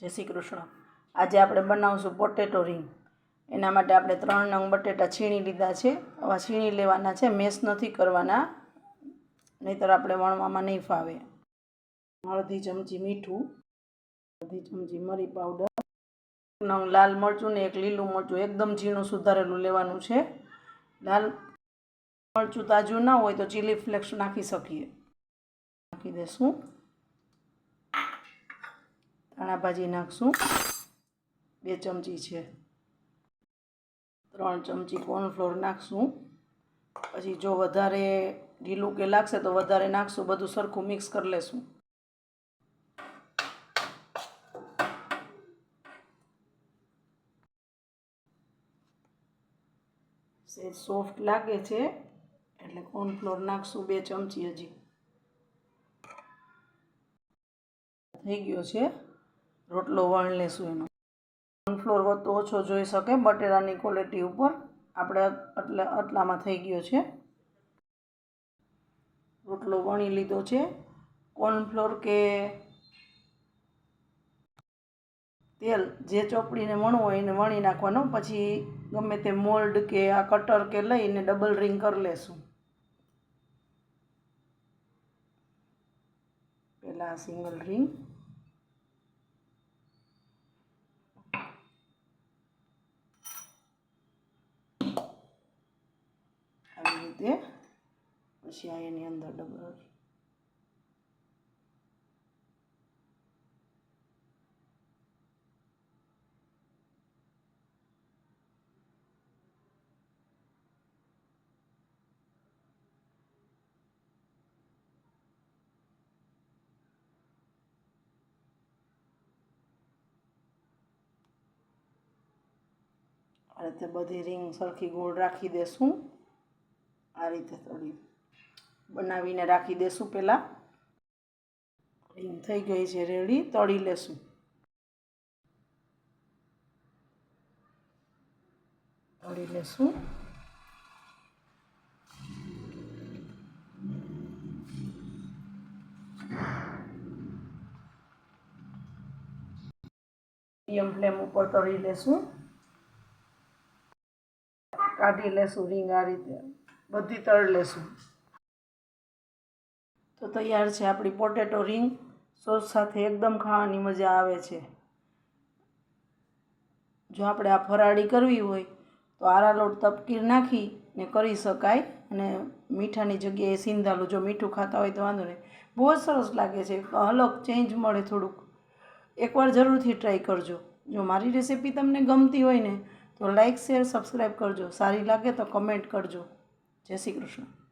જય શ્રી કૃષ્ણ. આજે આપણે બનાવશું પોટેટો રિંગ એના માટે આપણે ત્રણ નંગ બટેટા છીણી લીધા છે. આવા છીણી લેવાના છે. મેસ નથી કરવાના. નહીંતર આપણે વણવામાં નહીં ફાવે. અડધી ચમચી મીઠું, અડધી ચમચી મરી પાવડર નંગ લાલ મરચું ને એક લીલું મરચું. એકદમ ઝીણું સુધારેલું લેવાનું છે. લાલ મરચું તાજું ના હોય તો ચીલી ફ્લેક્સ નાખી શકીએ. નાખી દઈશું ધાણા ભાજી નાખશું. બે ચમચી છે. ત્રણ ચમચી કોર્નફ્લોર નાખશું. પછી જો વધારે ઢીલું કે લાગશે તો વધારે નાખશું, બધું સરખું મિક્સ કરી લેશું. સેજ સોફ્ટ લાગે છે, એટલે કોર્નફ્લોર નાખશું બે ચમચી હજી. થઈ ગયો છે. રોટલો વણ લેશું એનો. કોર્નફ્લોર વધતો ઓછો જોઈ શકે, બટેરાની ક્વોલિટી ઉપર. આપણે એટલે આટલામાં થઈ ગયો છે. રોટલો વણી લીધો છે. કોર્નફ્લોર કે તેલ, જે ચોપડીને વણવું હોય એને વણી નાખવાનો. પછી ગમે તે મોલ્ડ કે આ કટર કે લઈને ડબલ રિંગ કરી લેશું. પહેલાં સિંગલ રિંગ આવી રીતે પછી આ એની અંદર ડબલ આ રીતે બધી રિંગ સરખી ગોળ રાખી દેશું આ રીતે થોડી બનાવીને રાખી દેશું પહેલાં. એમ થઈ ગઈ છે રેડી. તળી લેશું. તળી લેશું. મીડિયમ ફ્લેમ ઉપર તળી લેશું. કાઢી લેશું રીંગ આ રીતે. બધી તળ લેશું તો તૈયાર છે આપણી પોટેટો રીંગ. સોસ સાથે એકદમ ખાવાની મજા આવે છે. જો આપણે આ ફરાળી કરવી હોય, તો આરાલોટ તપકીર નાખી ને કરી શકાય. અને મીઠાની જગ્યાએ સિંધાલું જો મીઠું ખાતા હોય તો વાંધો નહીં. બહુ જ સરસ લાગે છે. અલગ ચેન્જ મળે થોડુંક. એકવાર જરૂરથી ટ્રાય કરજો. જો મારી રેસીપી તમને ગમતી હોય ને, તો લાઇક શેર સબસ્ક્રાઈબ કરજો. સારી લાગે તો કમેન્ટ કરજો. જય શ્રી કૃષ્ણ.